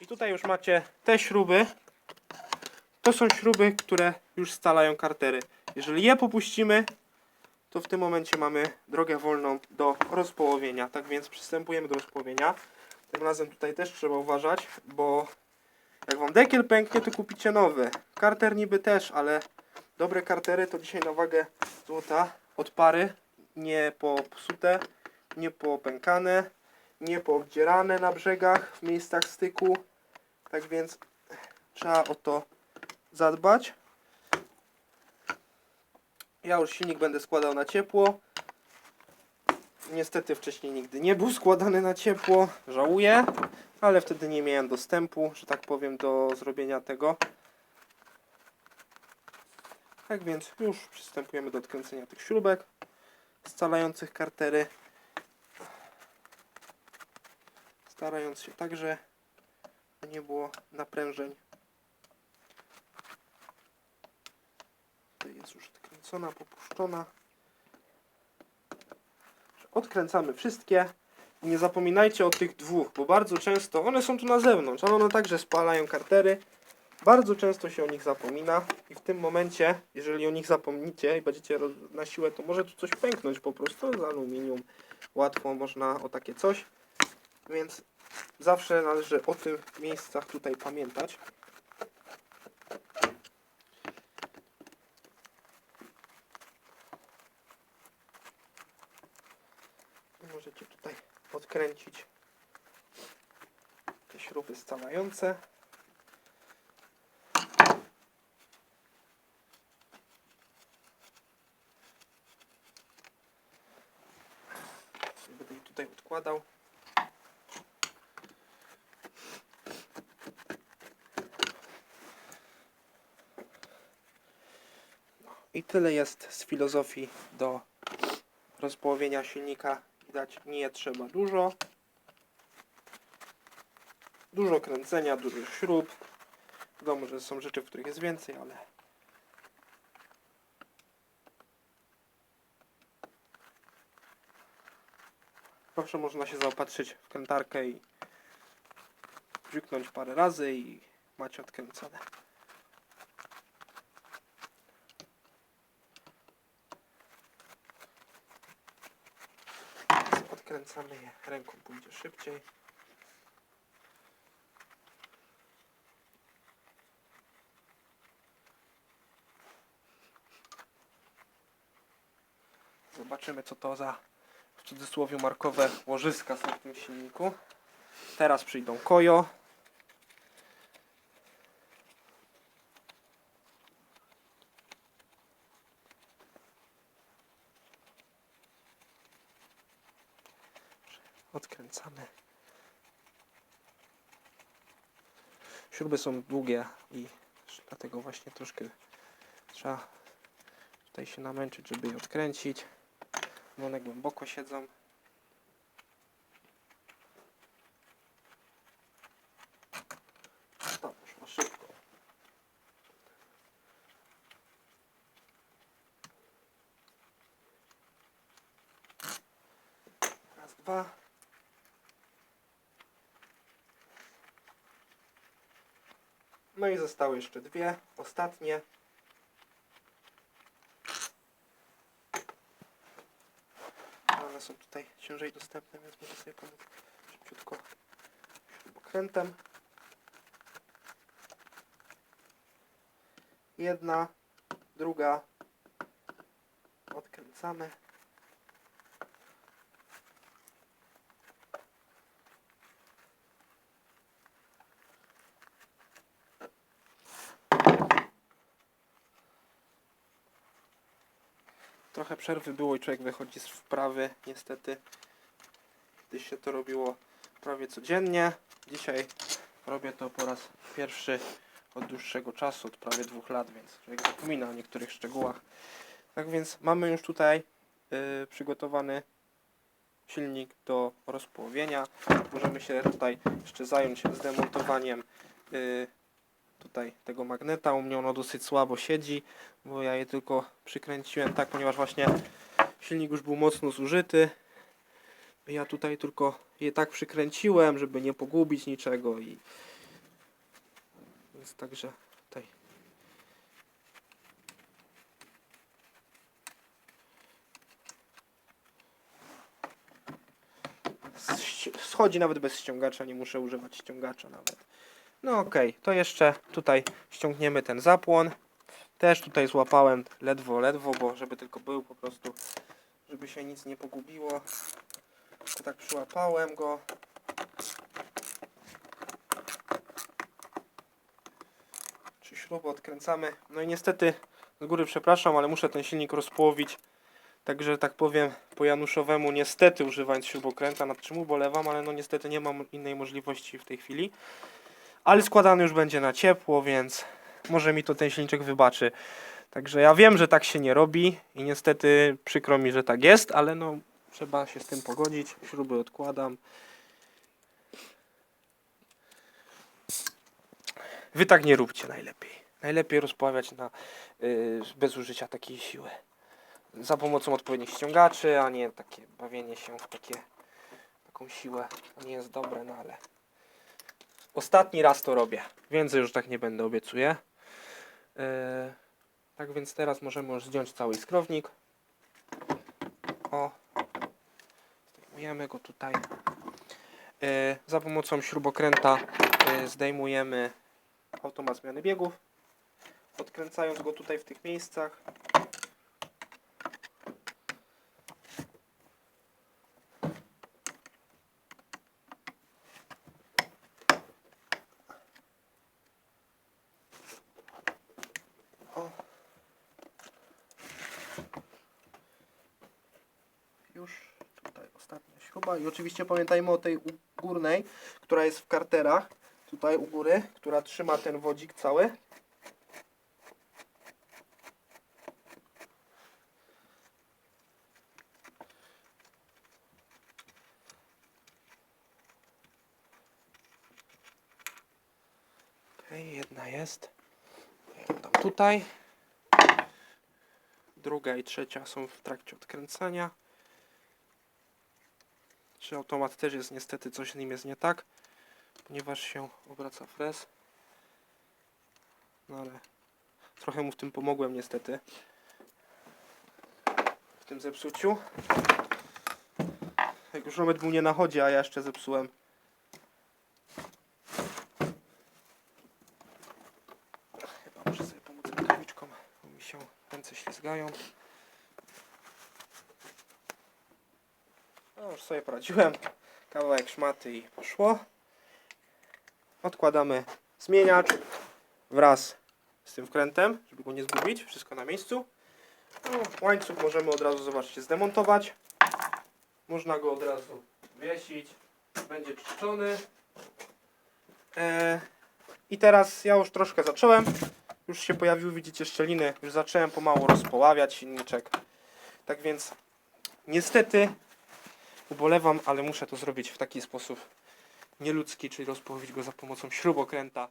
I tutaj już macie te śruby. To są śruby, które już scalają kartery. Jeżeli je popuścimy, to w tym momencie mamy drogę wolną do rozpołowienia. Tak więc przystępujemy do rozpołowienia. Tym razem tutaj też trzeba uważać, bo jak wam dekiel pęknie, to kupicie nowy. Karter niby też, ale dobre kartery to dzisiaj na wagę złota od pary. Nie popsute, nie popękane, nie poobdzierane na brzegach, w miejscach styku. Tak więc trzeba o to zadbać. Ja już silnik będę składał na ciepło. Niestety wcześniej nigdy nie był składany na ciepło. Żałuję, ale wtedy nie miałem dostępu, że tak powiem, do zrobienia tego. Tak więc już przystępujemy do odkręcenia tych śrubek scalających kartery. Starając się tak, że nie było naprężeń. Tutaj jest już odkręcona, popuszczona. Odkręcamy wszystkie. Nie zapominajcie o tych dwóch, bo bardzo często one są tu na zewnątrz, ale one także spalają kartery. Bardzo często się o nich zapomina i w tym momencie, jeżeli o nich zapomnicie i będziecie na siłę, to może tu coś pęknąć po prostu z aluminium. Łatwo można o takie coś. Więc zawsze należy o tych miejscach tutaj pamiętać. Możecie tutaj odkręcić te śruby scalające. Będę tutaj odkładał. I tyle jest z filozofii do rozpołowienia silnika. Widać, nie trzeba dużo. Dużo kręcenia, dużo śrub. Wiadomo, że są rzeczy, w których jest więcej, ale zawsze można się zaopatrzyć w krętarkę i wrzyknąć parę razy i macie odkręcone. Więc Odkręcamy je ręką, pójdzie szybciej. Zobaczymy co to za w cudzysłowie markowe łożyska są w tym silniku. Teraz przyjdą kojo. Odkręcamy. Śruby są długie i dlatego właśnie troszkę trzeba tutaj się namęczyć, żeby je odkręcić. One głęboko siedzą. Ma szybko. Raz, dwa. No i zostały jeszcze dwie, ostatnie. One są tutaj ciężej dostępne, więc będę sobie pomóc szybciutko śrubokrętem. Jedna, druga. Odkręcamy. Trochę przerwy było i człowiek wychodzi z wprawy, niestety. Kiedyś się to robiło prawie codziennie. Dzisiaj robię to po raz pierwszy od dłuższego czasu, od prawie dwóch lat, więc człowiek zapomina o niektórych szczegółach. Tak więc mamy już tutaj y, przygotowany silnik do rozpołowienia. Możemy się tutaj jeszcze zająć zdemontowaniem y, tutaj tego magneta. U mnie ono dosyć słabo siedzi, bo ja je tylko przykręciłem tak, ponieważ właśnie silnik już był mocno zużyty. Ja tutaj tylko je tak przykręciłem, żeby nie pogubić niczego i Więc także tutaj. Schodzi nawet bez ściągacza, nie muszę używać ściągacza nawet. No okej, to jeszcze tutaj ściągniemy ten zapłon. Też tutaj złapałem ledwo, ledwo, bo żeby tylko był po prostu, żeby się nic nie pogubiło. To tak przyłapałem go. Czy śrubę odkręcamy. No i niestety z góry przepraszam, ale muszę ten silnik rozpołowić. Także tak powiem po Januszowemu niestety używając śrubokręta, nad czym ubolewam, ale no niestety nie mam innej możliwości w tej chwili. Ale składany już będzie na ciepło, więc może mi to ten silniczek wybaczy. Także ja wiem, że tak się nie robi i niestety przykro mi, że tak jest, ale no trzeba się z tym pogodzić. Śruby odkładam. Wy tak nie róbcie najlepiej. Najlepiej rozpławiać na, yy, bez użycia takiej siły. Za pomocą odpowiednich ściągaczy, a nie takie bawienie się w takie, taką siłę. To nie jest dobre, no ale ostatni raz to robię. Więcej już tak nie będę, obiecuję. Yy, tak więc teraz możemy już zdjąć cały skrownik. O, zdejmujemy go tutaj. Yy, za pomocą śrubokręta yy, zdejmujemy automat zmiany biegów, odkręcając go tutaj w tych miejscach. O. Już tutaj śruba i oczywiście pamiętajmy o tej górnej, która jest w karterach, tutaj u góry, która trzyma ten wodzik cały. Okej, jedna jest. Dam tutaj. Druga i trzecia są w trakcie odkręcania. Automat też jest niestety coś z nim jest nie tak, ponieważ się obraca fres. No ale trochę mu w tym pomogłem niestety. W tym zepsuciu. Jak już nawet był nie na chodzie, a ja jeszcze zepsułem. Chyba muszę sobie pomóc rękawiczką, bo mi się ręce ślizgają. Już sobie poradziłem. Kawałek szmaty i poszło. Odkładamy zmieniacz wraz z tym wkrętem, żeby go nie zgubić. Wszystko na miejscu. No, łańcuch możemy od razu, zobaczcie, zdemontować. Można go od razu wiesić. Będzie czyszczony. E, I teraz ja już troszkę zacząłem. Już się pojawiły, widzicie, szczeliny. Już zacząłem pomału rozpoławiać silniczek. Tak więc niestety ubolewam, ale muszę to zrobić w taki sposób nieludzki, czyli rozpołowić go za pomocą śrubokręta.